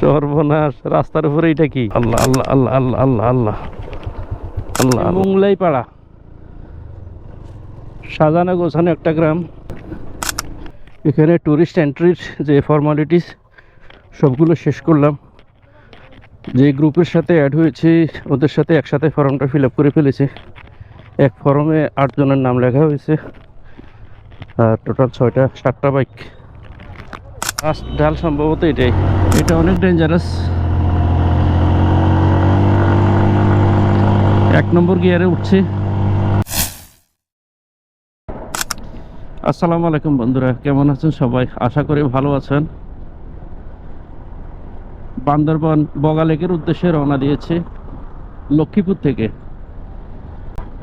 সর্বনাশ। রাস্তার উপরে এটা কি? আল্লাহ আল্লাহ আল্লাহ আল্লাহ আল্লাহ আল্লাহ। আল্লাহ মুংলাই পাড়া। সাজানো গোছানো একটা গ্রাম। এখানে ট্যুরিস্ট এন্ট্রির যে ফর্মালিটিস সবগুলো শেষ করলাম। যে গ্রুপের সাথে অ্যাড হয়েছি ওদের সাথে একসাথে ফর্মটা ফিল আপ করে ফেলেছি। এক ফর্মে আটজনের নাম লেখা হয়েছে। আর টোটাল ছয়টা সাতটা বাইক ফার্স্ট ডাল সম্ভবত এটাই। এটা অনেক ডেঞ্জারাস এক নম্বর গিয়ারে উঠছে। আসসালামু আলাইকুম বন্ধুরা, কেমন আছেন সবাই? আশা করি ভালো আছেন। বান্দরবান বগালেকের উদ্দেশ্যে রওনা দিয়েছে লক্ষ্মীপুর থেকে।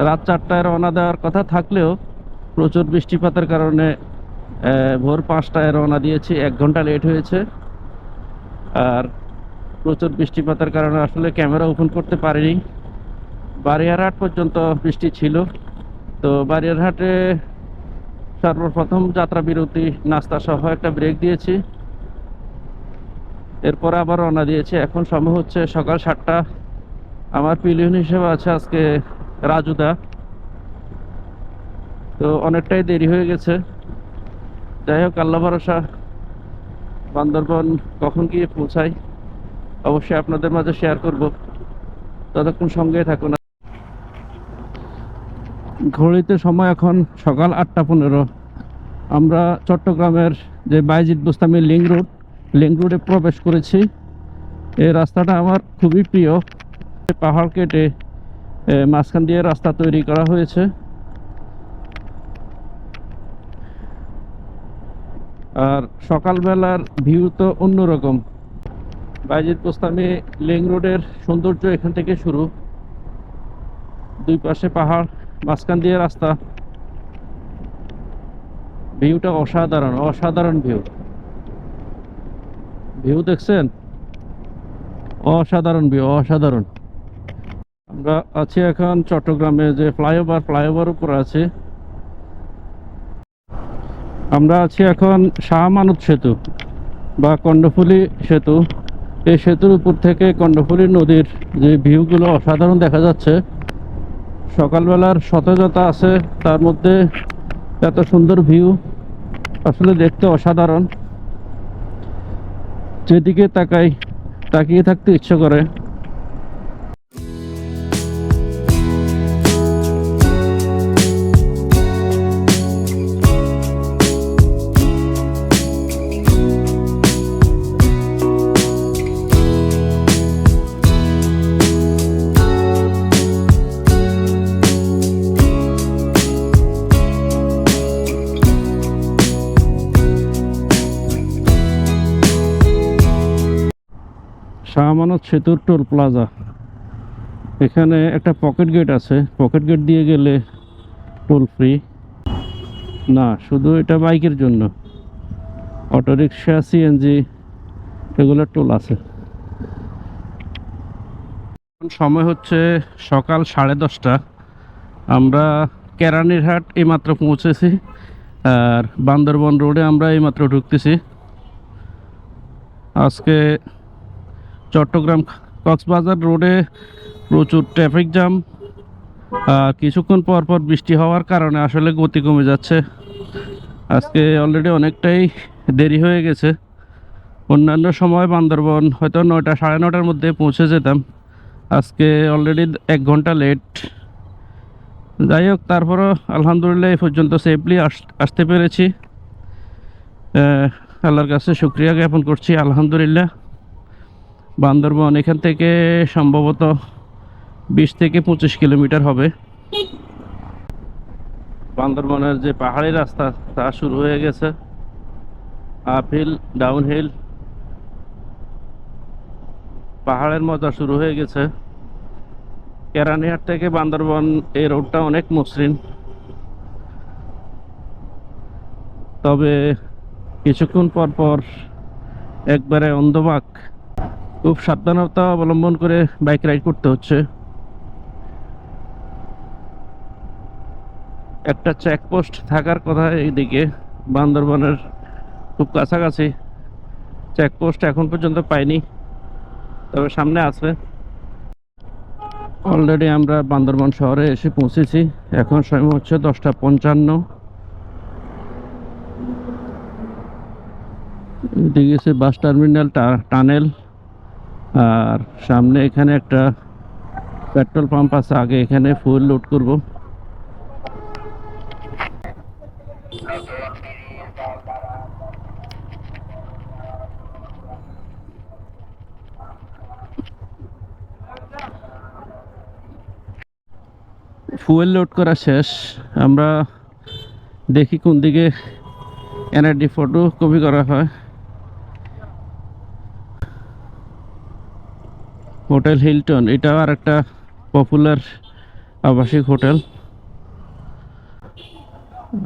রাত চারটায় রওনা দেওয়ার কথা থাকলেও প্রচুর বৃষ্টিপাতের কারণে ভোর পাঁচটায় রওনা দিয়েছি, এক ঘণ্টা লেট হয়েছে। আর প্রচুর বৃষ্টিপাতের কারণে আসলে ক্যামেরা ওপেন করতে পারিনি। বারিয়ারহাট পর্যন্ত বৃষ্টি ছিল। তো বারিয়ারহাটে সর্বপ্রথম যাত্রা বিরতি, নাস্তা সহ একটা ব্রেক দিয়েছি। এরপর আবার রওনা দিয়েছি। এখন সময় হচ্ছে সকাল সাতটা। আমার পিলিয়ন হিসেবে আছে আজকে রাজুদা। তো অনেকটাই দেরি হয়ে গেছে। যাই হোক, আল্লাহ ভরসা। বান্দরবন কখন গিয়ে পৌঁছাই অবশ্যই আপনাদের মাঝে শেয়ার করব। ততক্ষণ সঙ্গে থাকুন। ঘড়িতে সময় এখন সকাল আটটা পনেরো। আমরা চট্টগ্রামের যে Bayazid Bostami link road link রোডে প্রবেশ করেছি। এই রাস্তাটা আমার খুবই প্রিয়। পাহাড় কেটে মাঝখান দিয়ে রাস্তা তৈরি করা হয়েছে। আর সকালবেলার ভিউ তো অন্যরকম। বাইজিৎ বোস্তামি লেং রোডের সৌন্দর্য এখান থেকে শুরু। দুই পাশে পাহাড়, মাঝখান দিয়ে রাস্তা। ভিউটা অসাধারণ অসাধারণ ভিউ। ভিউ দেখছেন? অসাধারণ ভিউ, অসাধারণ। আমরা আছি এখন চট্টগ্রামে যে ফ্লাইওভার ফ্লাইওভার উপর আছে। আমরা আছি এখন শাহ মানত সেতু বা কর্ণফুলী সেতু। এই সেতুর উপর থেকে কর্ণফুলী নদীর যে ভিউগুলো অসাধারণ দেখা যাচ্ছে, সকালবেলার সতেজতা আছে, তার মধ্যে এত সুন্দর ভিউ আসলে দেখতে অসাধারণ। যেদিকে তাকাই, তাকিয়ে থাকতে ইচ্ছে করে। শাহমানত সেতুর টোল প্লাজা এখানে একটা পকেট গেট আছে। পকেট গেট দিয়ে গেলে টোল ফ্রি না, শুধু এটা বাইকের জন্য। অটোরিকশা সিএনজি এগুলোর টোল আছে। সময় হচ্ছে সকাল সাড়ে দশটা। আমরা কেরানীরহাট এইমাত্র পৌঁছেছি। আর বান্দরবন রোডে আমরা এইমাত্র ঢুকতেছি। আজকে চট্টগ্রাম কক্সবাজার রোডে প্রচুর ট্রাফিক জ্যাম। কিছুক্ষণ পর পর বৃষ্টি হওয়ার কারণে আসলে গতি কমে যাচ্ছে। আজকে অলরেডি অনেকটাই দেরি হয়ে গেছে। অন্যান্য সময় বান্দরবন হয়তো নয়টা, সাড়ে নটার মধ্যে পৌঁছে যেতাম। আজকে অলরেডি এক ঘণ্টা লেট যাই হোক, তারপরও আলহামদুলিল্লাহ এই পর্যন্ত সেফলি আসতে পেরেছি। আল্লাহর কাছে শুক্রিয়া জ্ঞাপন করছি, আলহামদুলিল্লাহ। বান্দরবন, এখান থেকে সম্ভবত বিশ থেকে পঁচিশ কিলোমিটার হবে। বান্দরবনের যে পাহাড়ি রাস্তা, তা শুরু হয়ে গেছে। আপ হিল ডাউন হিল পাহাড়ের মজা শুরু হয়ে গেছে। কেরানিহাট থেকে বান্দরবন, এই রোডটা অনেক মসৃণ। তবে কিছুক্ষণ পর পর একবারে অন্ধবাক খুব সাবধানতা অবলম্বন করে বাইক রাইড করতে হচ্ছে। একটা চেকপোস্ট থাকার কথা এইদিকে, বান্দরবনের খুব কাছাকাছি। চেকপোস্ট এখন পর্যন্ত পাইনি, তবে সামনে আছে। অলরেডি আমরা বান্দরবন শহরে এসে পৌঁছেছি, এখন সময় হচ্ছে দশটা পঞ্চান্ন। এদিকে বাস টার্মিনাল টানেল। আর সামনে এখানে একটা পেট্রোল পাম্প আছে, আগে এখানে ফুল লোড করব। ফুয়েল লোড করা শেষ। আমরা দেখি কোন দিকে এনআরডি ফটো কপি করা হয়। হোটেল হিলটন, এটাও আর একটা পপুলার আবাসিক হোটেল।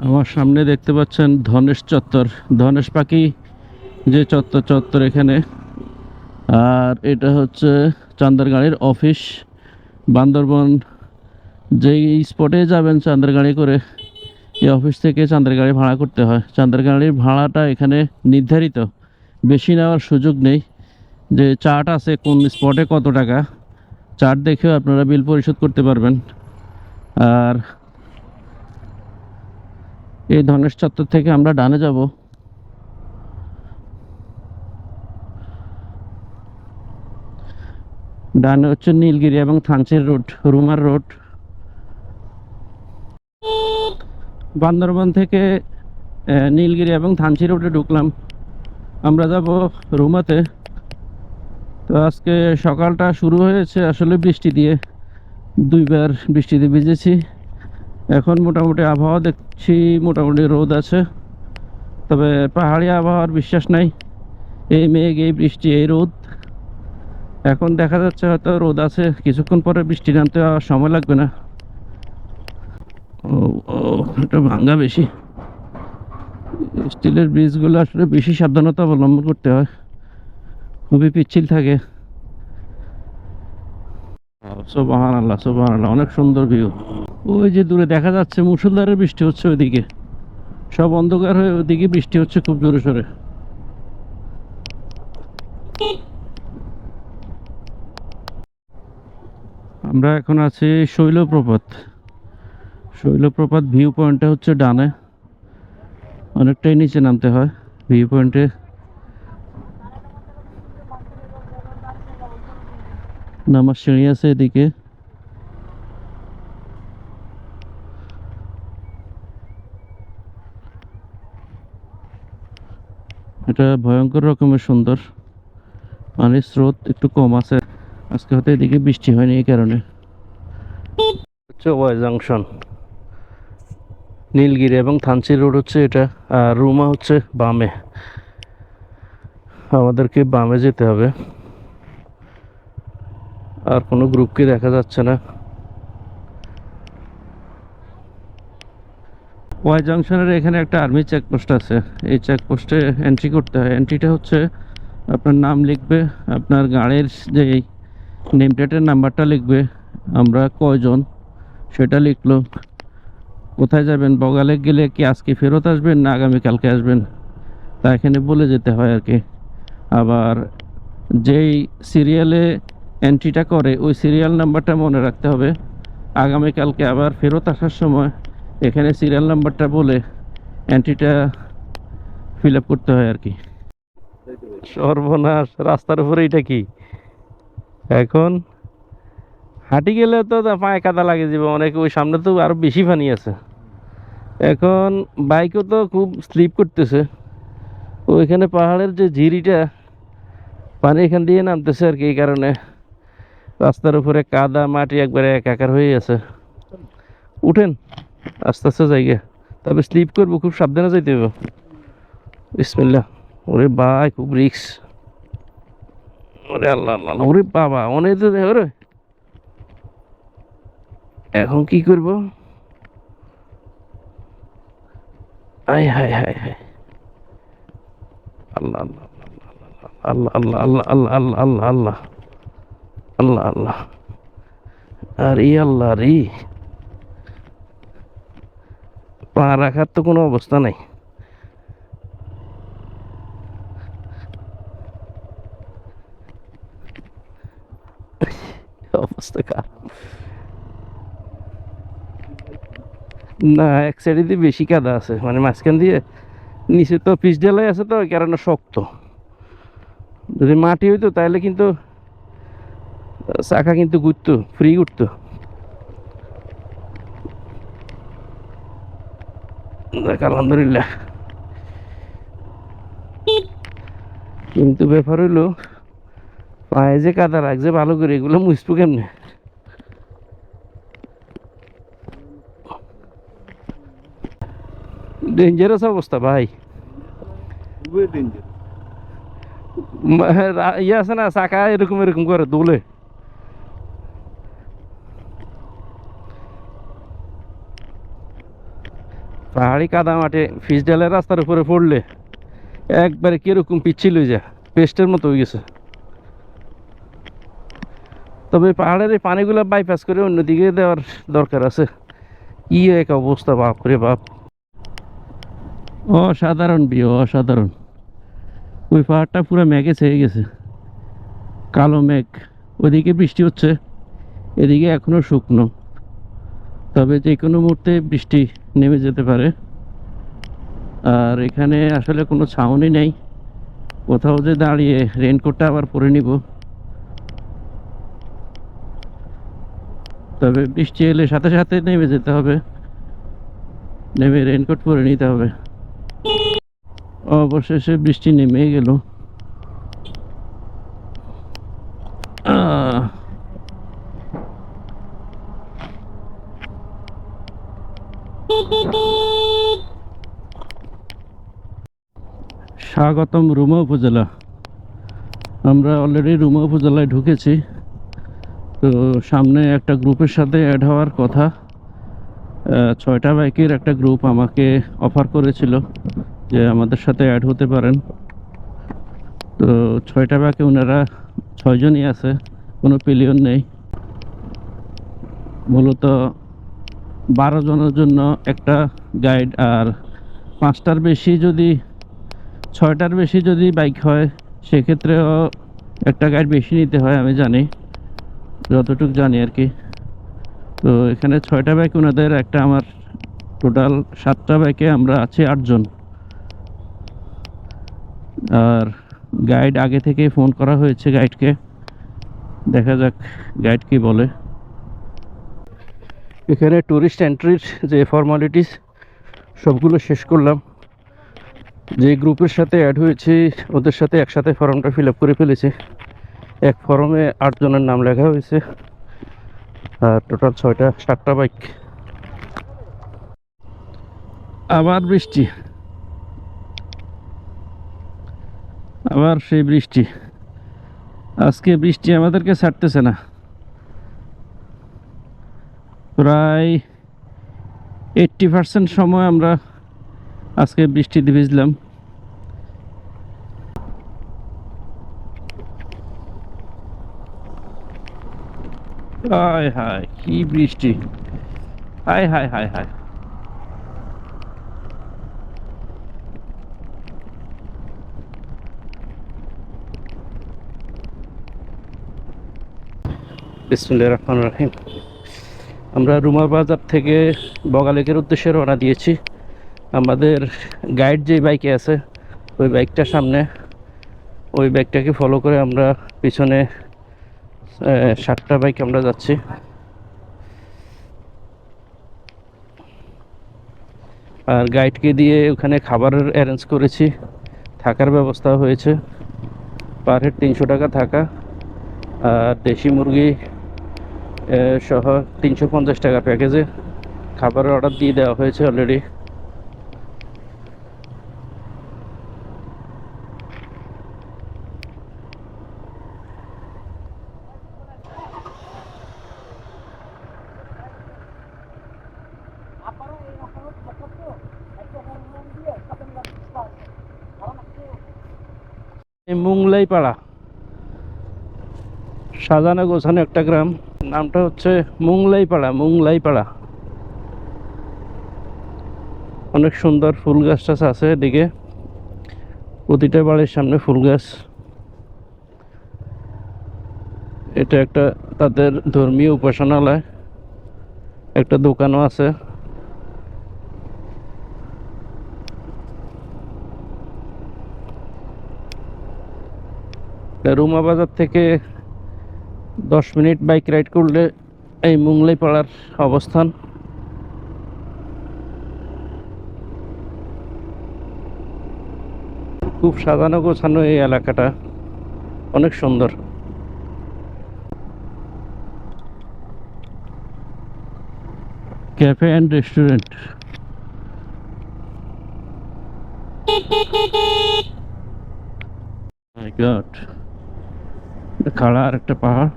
আমার সামনে দেখতে পাচ্ছেন ধনেশ চত্বর। ধনেশ পাখি যে চত্বর চত্বর এখানে। আর এটা হচ্ছে চান্দারগাড়ির অফিস বান্দরবন, যেই স্পটে যাবেন চান্দারগাড়ি করে, এই অফিস থেকে চান্দারগাড়ি ভাড়া করতে হয়। চান্দারগাড়ির ভাড়াটা এখানে নির্ধারিত। বেশি নেওয়ার সুযোগ নেই। যে চার্ট আছে কোন স্পটে কত টাকা, চার্ট দেখেও আপনারা বিল পরিশোধ করতে পারবেন। আর এই ধনেশ চত্বর থেকে আমরা ডানে যাব। ডানে হচ্ছে নীলগিরি এবং থানচির রোড, রুমার রোড। বান্দরবান থেকে নীলগিরি এবং থানচি রোডে ঢুকলাম। আমরা যাব রুমাতে। তো আজকে সকালটা শুরু হয়েছে আসলে বৃষ্টি দিয়ে। দুইবার বৃষ্টিতে ভিজেছি। এখন মোটামুটি আবহাওয়া দেখছি, মোটামুটি রোদ আছে। তবে পাহাড়ি আবহাওয়ার বিশ্বাস নাই। এই মেঘ, এই বৃষ্টি, এই রোদ। এখন দেখা যাচ্ছে হয়তো রোদ আছে, কিছুক্ষণ পরে বৃষ্টি নামতে সময় লাগবে না। ও এটা ভাঙ্গা বেশি। স্টিলের ব্রিজগুলো আসলে বেশি সাবধানতা অবলম্বন করতে হয়। খুবই পিচ্ছিল থাকে। সোবাহান আল্লাহ সোবাহান আল্লাহ অনেক সুন্দর ভিউ ওই যে দূরে দেখা যাচ্ছে মুসুলধারে বৃষ্টি হচ্ছে ওইদিকে। সব অন্ধকার হয়ে ওইদিকে বৃষ্টি হচ্ছে খুব জোরে সোরে। আমরা এখন আছি শৈলপ্রপাত। শৈলপ্রপাত ভিউ পয়েন্টটা হচ্ছে ডানে। অনেকটাই নিচে নামতে হয়। ভিউ পয়েন্টে নামার সিঁড়ি আছে এদিকে। এটা ভয়ঙ্কর রকমের সুন্দর। পানির স্রোত একটু কম আছে। আজকে হয়তো এদিকে বৃষ্টি হয়নি এই কারণে। হচ্ছে ওয়াই জাংশন। নীলগিরি এবং থানচি রোড হচ্ছে এটা, আর রুমা হচ্ছে বামে। আমাদেরকে বামে যেতে হবে। আর কোনো গ্রুপকে দেখা যাচ্ছে না। ওয়াই জাংশনের এখানে একটা আর্মি চেকপোস্ট আছে। এই চেকপোস্টে এন্ট্রি করতে হয়। এন্ট্রিটা হচ্ছে আপনার নাম লিখবে, আপনার গাড়ির যে নেম প্লেটের নাম্বারটা লিখবে, আমরা কয়জন সেটা লিখলো। কোথায় যাবেন? বগালে গেলে কি আজকে ফেরত আসবেন না আগামীকালকে আসবেন? তা এখানে বলে যেতে হয় আর কি। আবার যেই সিরিয়ালে এন্ট্রিটা করে, ওই সিরিয়াল নাম্বারটা মনে রাখতে হবে। আগামীকালকে আবার ফেরত আসার সময় এখানে সিরিয়াল নাম্বারটা বলে এন্ট্রিটা ফিল আপ করতে হয় আর কি সর্বনাশ, রাস্তার উপরে এটা কি? এখন হাঁটি গেলে তো পায়ে কাদা লাগে যাবে অনেক ওই সামনে তো আরও বেশি পানি আছে। এখন বাইকও তো খুব স্লিপ করতেছে। ওইখানে পাহাড়ের যে ঝিরিটা, পানি এখান দিয়ে নামতেছে আর কি এই কারণে। রাস্তার উপরে কাদা মাটি একবারে একাকার হয়ে আছে উঠেন, আস্তে আস্তে জায়গা তবে স্লিপ করব, খুব সাবধানে যাইতে হবে বিসমিল্লা ওরে ভাই, খুব রিক্স ওরে আল্লাহ আল্লাহ ওরে বাবা, অনেক তো দেখ রে। এখন কি করব? আয়, হায় হায় হায়। আল্লাহ আল্লাহ আল্লাহ আল্লাহ আল্লাহ আল্লাহ আল্লাহ আল্লাহ আল্লাহ আল্লাহ। আল্লাহ আল্লাহ। আরে আল্লাহ রে। পা রাখার তো কোনো অবস্থা নাই। না, এক সাইডে দিয়ে বেশি কাদা আছে। মানে মাঝখান দিয়ে নিচে তো পিচ ঢালাই আছে তো কারণে শক্ত। যদি মাটি হইতো তাহলে কিন্তু চাকা কিন্তু ঘুরতো ফ্রি ঘুরতো। দেখ আলহামদুলিল্লাহ। কিন্তু ব্যাপার হইল পায়ে যে কাদা লাগছে ভালো করে এগুলো মুছবো কেমনে? ডেঞ্জারাস অবস্থা ভাই। ইয়ে আছে না চাকা এরকম এরকম করে দোলে। পাহাড়ি কাদা মাঠে ফিস ডালের রাস্তার উপরে পড়লে একবারে কীরকম পিচ্ছিল হয়ে পেস্টের মতো হয়ে গেছে। তবে পাহাড়ের এই পানিগুলো বাইপাস করে অন্যদিকে দেওয়ার দরকার আছে। কি এক অবস্থা, বাপ রে বাপ। অসাধারণ বিয়ে অসাধারণ। ওই পাহাড়টা পুরো মেঘে ছেয়ে গেছে। কালো মেঘ। ওদিকে বৃষ্টি হচ্ছে, এদিকে এখনও শুকনো। তবে যে কোনো মুহূর্তে বৃষ্টি নেমে যেতে পারে। আর এখানে আসলে কোনো ছাউনি নেই। কোথাও যে দাঁড়িয়ে রেনকোটটা আবার পরে নিব। তবে বৃষ্টি এলে সাথে সাথে নেমে যেতে হবে। নেমে রেনকোট পরে নিতে হবে। অবশেষে বৃষ্টি নেমে গেল। আহ, স্বাগতম রুমা উপজেলা। আমরা অলরেডি রুমা উপজেলায় ঢুকেছি। তো সামনে একটা গ্রুপের সাথে অ্যাড হওয়ার কথা। ছয়টা বাইকের একটা গ্রুপ আমাকে অফার করেছিল যে আমাদের সাথে অ্যাড হতে পারেন। তো ছয়টা বাইকে ওনারা ছয়জনই আছে, কোনো পিলিয়ন নেই। মূলত বারো জনের জন্য একটা গাইড আর পাঁচটার বেশি যদি ছয়টার বেশি যদি বাইক হয়, সেক্ষেত্রেও একটা গাইড বেশি নিতে হয়, আমি জানি। যতটুকু জানি আর কি। তো এখানে ছয়টা বাইক ওনাদের, একটা আমার টোটাল সাতটা বাইকে আমরা আছি আটজন। আর গাইড আগে থেকেই ফোন করা হয়েছে গাইডকে দেখা যাক গাইড কি বলে। এখানে ট্যুরিস্ট এন্ট্রির যে ফর্মালিটিস সবগুলো শেষ করলাম। যে গ্রুপের সাথে অ্যাড হয়েছে, ওদের সাথে একসাথে ফর্মটা ফিল আপ করে ফেলেছে। এক ফর্মে আটজনের নাম লেখা হয়েছে। আর টোটাল ছয়টা, সাতটা বাইক আবার বৃষ্টি। আবার সেই বৃষ্টি। আজকে বৃষ্টি আমাদেরকে ছাড়তেছে না। প্রায় এইট্টি পার্সেন্ট সময় আমরা আজকে বৃষ্টিতে ভিজলাম। হায় হায়, কি বৃষ্টি। হায় হায় হায় হায়। বিসমুল্লাহ রহমান রাহিম। আমরা রুমা বাজার থেকে বগালেকের উদ্দেশ্যে রওনা দিয়েছি। আমাদের গাইড যে বাইকে আছে, ওই বাইকটার সামনে, ওই বাইকটাকে ফলো করে আমরা পিছনে সাতটা বাইক আমরা যাচ্ছি। আর গাইডকে দিয়ে ওখানে খাবারের অ্যারেঞ্জ করেছি, থাকার ব্যবস্থা হয়েছে। পার হেড তিনশো টাকা থাকা, আর দেশি মুরগি সহ তিনশো পঞ্চাশ টাকা প্যাকেজে খাবারের অর্ডার দিয়ে দেওয়া হয়েছে অলরেডি মুংলাই পাড়া সাজানো গোছানো একটা গ্রাম। নামটা হচ্ছে মুংলাই পাড়া মুংলাই পাড়া অনেক সুন্দর ফুল গাছ টাছ আছে এদিকে। প্রতিটা বাড়ির সামনে ফুল গাছ। এটা একটা তাদের ধর্মীয় উপাসনালয়। একটা দোকানও আছে এটা রুমা বাজার থেকে দশ মিনিট বাইক রাইড করলে এই মুংলাই পাড়ার অবস্থান। খুব সাজানো গোছানো এই এলাকাটা। অনেক সুন্দর। Cafe and restaurant. গড খাড়া আর একটা পাহাড়।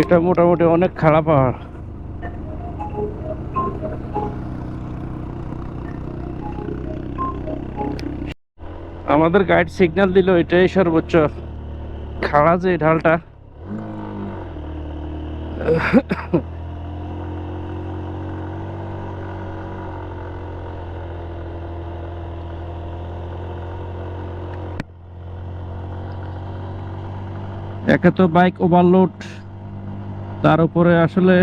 এটা মোটামুটি অনেক খাড়া পাহাড়। আমাদের গাইড সিগন্যাল দিল, এটাই সর্বোচ্চ। খাড়া যে ঢালটা। একে তো বাইক ওভারলোড তার উপরে আসলে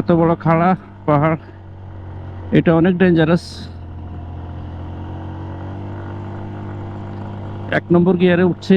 এত বড় খাড়া পাহাড়, এটা অনেক ডেঞ্জারাস এক নম্বর গিয়ারে উঠছে।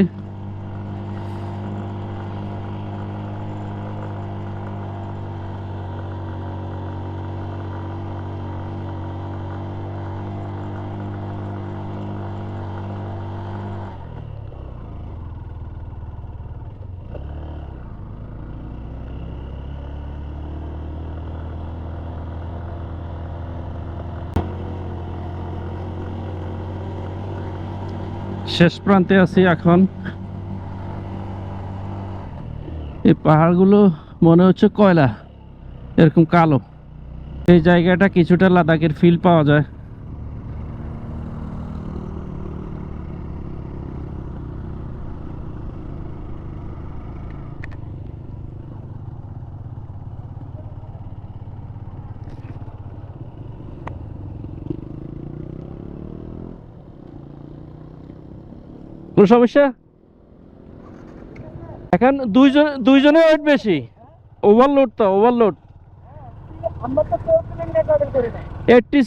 শেষ প্রান্তে আছি এখন। এই পাহাড়গুলো মনে হচ্ছে কয়লা, এরকম কালো। এই জায়গাটা কিছুটা লাদাখের ফিল পাওয়া যায়। কোনো সমস্যা? এখন দুইজন, দুইজনে ওয়েট বেশি। ওভারলোড তো ওভারলোড এইটটি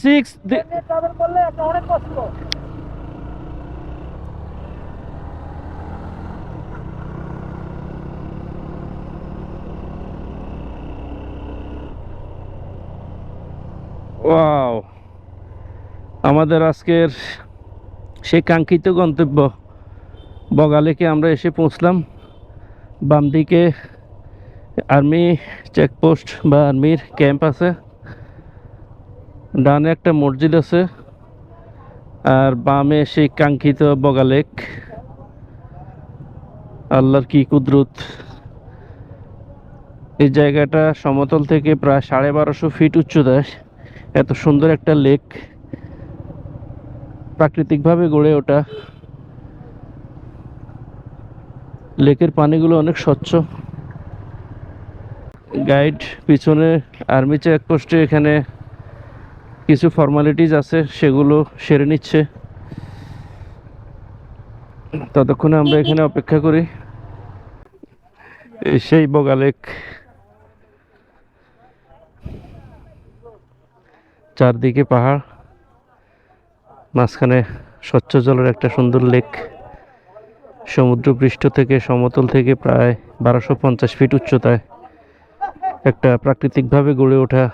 আমাদের আজকের সেই কাঙ্ক্ষিত গন্তব্য। বগালেকে আমরা এসে পৌঁছলাম। বাম দিকে আর্মি চেকপোস্ট বা আর্মির ক্যাম্প আছে। ডানে একটা মসজিদ আছে। আর বামে সেই কাঙ্ক্ষিত বগালেক আল্লাহর কি কুদরত। এই জায়গাটা সমতল থেকে প্রায় সাড়ে বারোশো ফিট উচ্চতায়। এত সুন্দর একটা লেক। প্রাকৃতিকভাবে গড়ে ওঠা। লেকের পানিগুলো অনেক স্বচ্ছ। গাইড পিছনে আর্মি চেকপোস্টে এখানে কিছু ফর্মালিটিস আছে, সেগুলো সেরে নিচ্ছে। ততক্ষণে আমরা এখানে অপেক্ষা করি। সেই বগা লেক। চারদিকে পাহাড়, মাঝখানে স্বচ্ছ জলের একটা সুন্দর লেক। সমুদ্র পৃষ্ঠ থেকে সমতল থেকে প্রায় বারোশো পঞ্চাশ ফিট উচ্চতায় একটা প্রাকৃতিকভাবে গড়ে ওঠা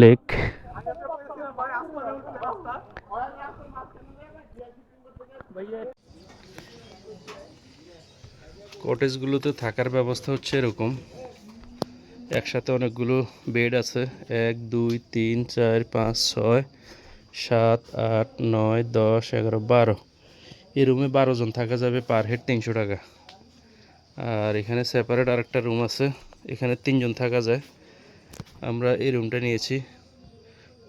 লেক। কটেজগুলোতে থাকার ব্যবস্থা হচ্ছে এরকম। একসাথে অনেকগুলো বেড আছে। এক, দুই, তিন, চার, পাঁচ, ছয়, সাত, আট, নয়, দশ, এগারো, বারো। এই রুমে বারো জন থাকা যাবে পার হেড তিনশো টাকা। আর এখানে সেপারেট আরেকটা রুম আছে, এখানে তিনজন থাকা যায়। আমরা এই রুমটা নিয়েছি,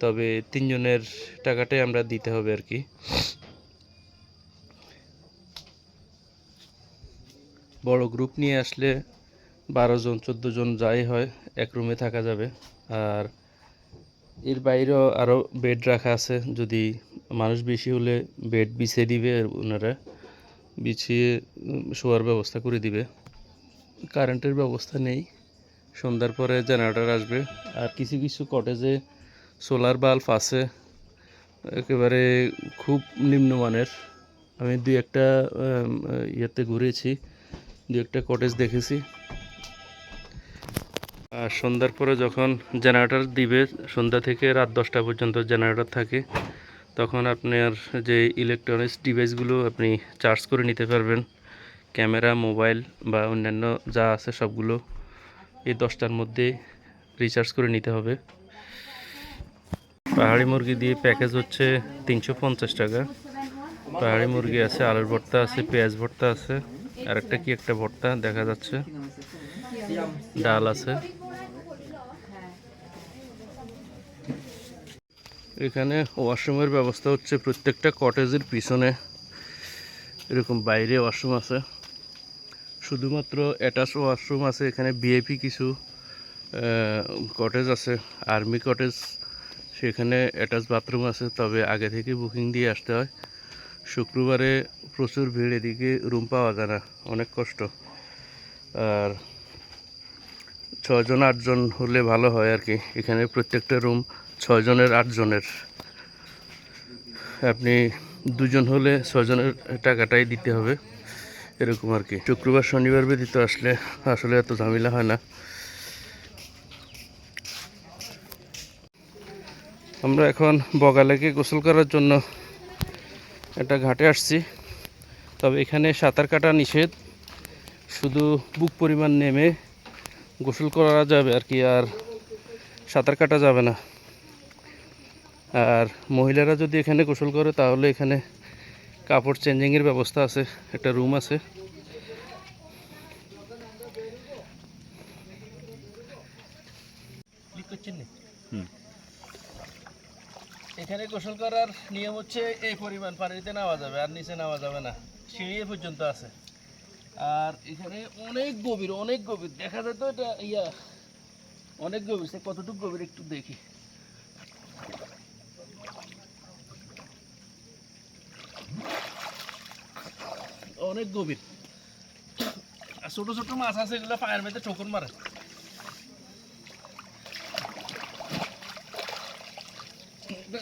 তবে তিনজনের টাকাটাই আমরা দিতে হবে আর কি। বড় গ্রুপ নিয়ে আসলে বারো জন, চোদ্দ জন যাই হয়, এক রুমে থাকা যাবে। আর এর বাইরেও আরও বেড রাখা আছে। যদি মানুষ বেশি হলে বেড বিছিয়ে দিবে ওনারা বিছিয়ে শোয়ার ব্যবস্থা করে দিবে। কারেন্টের ব্যবস্থা নেই। সন্ধ্যার পরে জেনারেটার আসবে। আর কিছু কিছু কটেজে সোলার বাল্ব আছে। একেবারে খুব নিম্নমানের। আমি দুই একটা ইয়েতে ঘুরেছি দু একটা কটেজ দেখেছি। সন্ধ্যার পরে যখন জেনারেটর দিবে, সন্ধ্যা থেকে রাত দশটা পর্যন্ত জেনারেটর থাকে, তখন আপনার যে ইলেকট্রনিক্স ডিভাইসগুলো আপনি চার্জ করে নিতে পারবেন ক্যামেরা মোবাইল বা অন্যান্য যা আছে সবগুলো, এই দশটার মধ্যে রিচার্জ করে নিতে হবে। পাহাড়ি মুরগি দিয়ে প্যাকেজ হচ্ছে তিনশো পঞ্চাশ টাকা। পাহাড়ি মুরগি আছে, আলুর ভর্তা আছে, পেঁয়াজ ভর্তা আছে আর একটা কি একটা ভর্তা দেখা যাচ্ছে, ডাল আছে। এখানে ওয়াশরুমের ব্যবস্থা হচ্ছে প্রত্যেকটা কটেজের পিছনে। এরকম বাইরে ওয়াশরুম আছে। শুধুমাত্র অ্যাটাচ ওয়াশরুম আছে, এখানে বিএপি কিছু কটেজ আছে, আর্মি কটেজ, সেখানে অ্যাটাচ বাথরুম আছে। তবে আগে থেকে বুকিং দিয়ে আসতে হয়। শুক্রবারে প্রচুর ভিড়, এদিকে রুম পাওয়া যায় না, অনেক কষ্ট। আর ছজন আটজন হলে ভালো হয় আর কি। এখানে প্রত্যেকটা রুম ছয়জনের আটজনের আপনি দুজন হলে ছজনের টাকাটাই দিতে হবে, এরকম আর কি। শুক্রবার, শনিবার ব্যতীত আসলে আসলে এত ঝামেলা হয় না। আমরা এখন বগালেকে গোসল করার জন্য একটা ঘাটে আসছি। তবে এখানে সাঁতার কাটা নিষেধ। শুধু বুক পরিমাণ নেমে গোসল করা যাবে আর কি, আর সাঁতার কাটা যাবে না। আর মহিলারা যদি এখানে গোসল করে তাহলে এখানে কাপড় চেঞ্জিংয়ের ব্যবস্থা আছে একটা রুম আছে। এখানে গোসল করার নিয়ম হচ্ছে এই পরিমাণ পানিতে নেওয়া যাবে আর নিচে নেওয়া যাবে না। সিঁড়ি পর্যন্ত আছে। আর এখানে অনেক গভীর অনেক গভীর। দেখা যায় তো এটা ইয়া অনেক গভীর সে কতটুকু গভীর একটু দেখি। অনেক গভীর। আর ছোট ছোট মাছ আছে, এগুলো পায়ের মধ্যে ঠোকর মারে।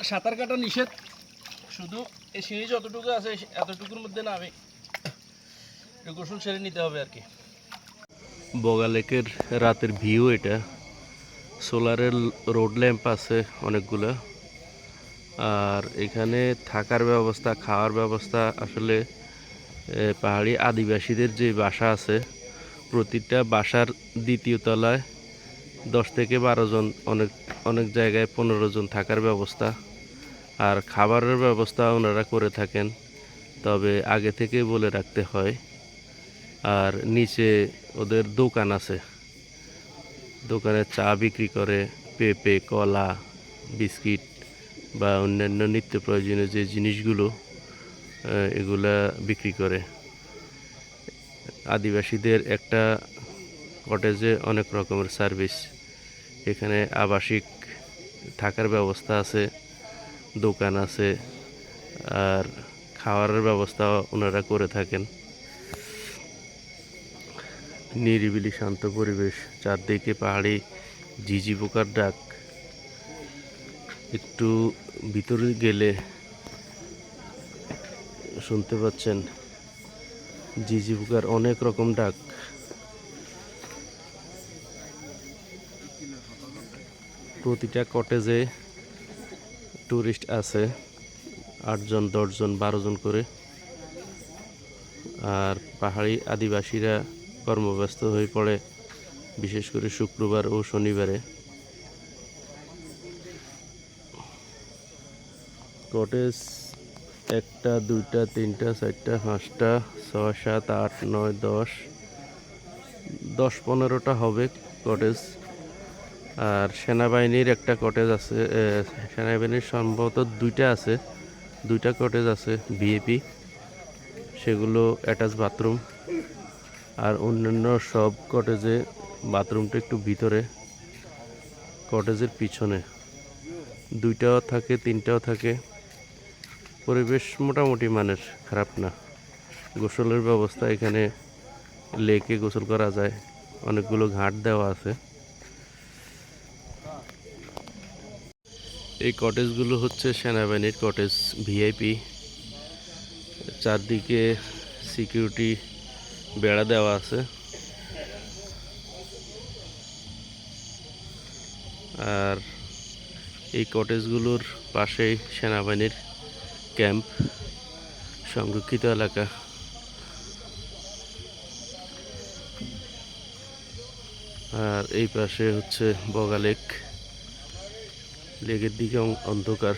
সাঁতার কাটা নিষেধ। শুধু এই সিঁড়ি যতটুকু আছে, এতটুকুর মধ্যে নামে গোসল সেরে নিতে হবে আর কি। বগা লেকের রাতের ভিউ এটা। সোলারের রোড ল্যাম্প আছে অনেকগুলো। আর এখানে থাকার ব্যবস্থা, খাওয়ার ব্যবস্থা আসলে পাহাড়ি আদিবাসীদের যে বাসা আছে, প্রতিটা বাসার দ্বিতীয় তলায় দশ থেকে বারো জন, অনেক অনেক জায়গায় পনেরো জন থাকার ব্যবস্থা। আর খাবারের ব্যবস্থা ওনারা করে থাকেন, তবে আগে থেকে বলে রাখতে হয়। আর নিচে ওদের দোকান আছে। দোকানে চা বিক্রি করে, পেঁপে, কলা, বিস্কিট বা অন্যান্য নিত্য প্রয়োজনীয় যে জিনিসগুলো এগুলা বিক্রি করে। আদিবাসীদের একটা কটেজে অনেক রকমের সার্ভিস এখানে আবাসিক থাকার ব্যবস্থা আছে, দোকান আছে, আর খাওয়ারের ব্যবস্থা ওনারা করে থাকেন। নিরিবিলি, শান্ত পরিবেশ, চারদিকে পাহাড়ি, ঝিঝি পোকার ডাক। একটু ভিতরে গেলে শুনতে পাচ্ছেন? ঝিঝি পোকার অনেক রকম ডাক। প্রতিটা কটেজে টুরিস্ট আছে, আটজন, দশজন বারো জন করে। আর পাহাড়ি আদিবাসীরা কর্মব্যস্ত হয়ে পড়ে, বিশেষ করে শুক্রবার ও শনিবারে। কটেজ একটা, দুইটা, তিনটা, চারটা, পাঁচটা, ছয়, সাত, আট, নয়, দশ দশ, পনেরোটা হবে কটেজ আর সেনাবাহিনীর একটা কটেজ আছে সেনাবাহিনীর সম্ভবত দুইটা আছে, দুইটা কটেজ আছে ভিএপি সেগুলো অ্যাটাচ বাথরুম আর অন্যান্য সব কটেজে বাথরুমটা একটু ভিতরে কটেজের পিছনে। দুইটাও থাকে, তিনটাও থাকে। পরিবেশ মোটামুটি মানের, খারাপ না। গোসলের ব্যবস্থা এখানে লেকে গোসল করা যায়। অনেকগুলো ঘাট দেওয়া আছে। এই কটেজগুলো হচ্ছে সেনাবাহিনীর কটেজ, ভিআইপি। চারদিকে সিকিউরিটি বেড়া দেওয়া আছে। আর এই কটেজগুলোর পাশেই সেনাবাহিনীর ক্যাম্প সংরক্ষিত এলাকা। আর এই পাশে হচ্ছে বগা লেক। লেকের দিকে অন্ধকার।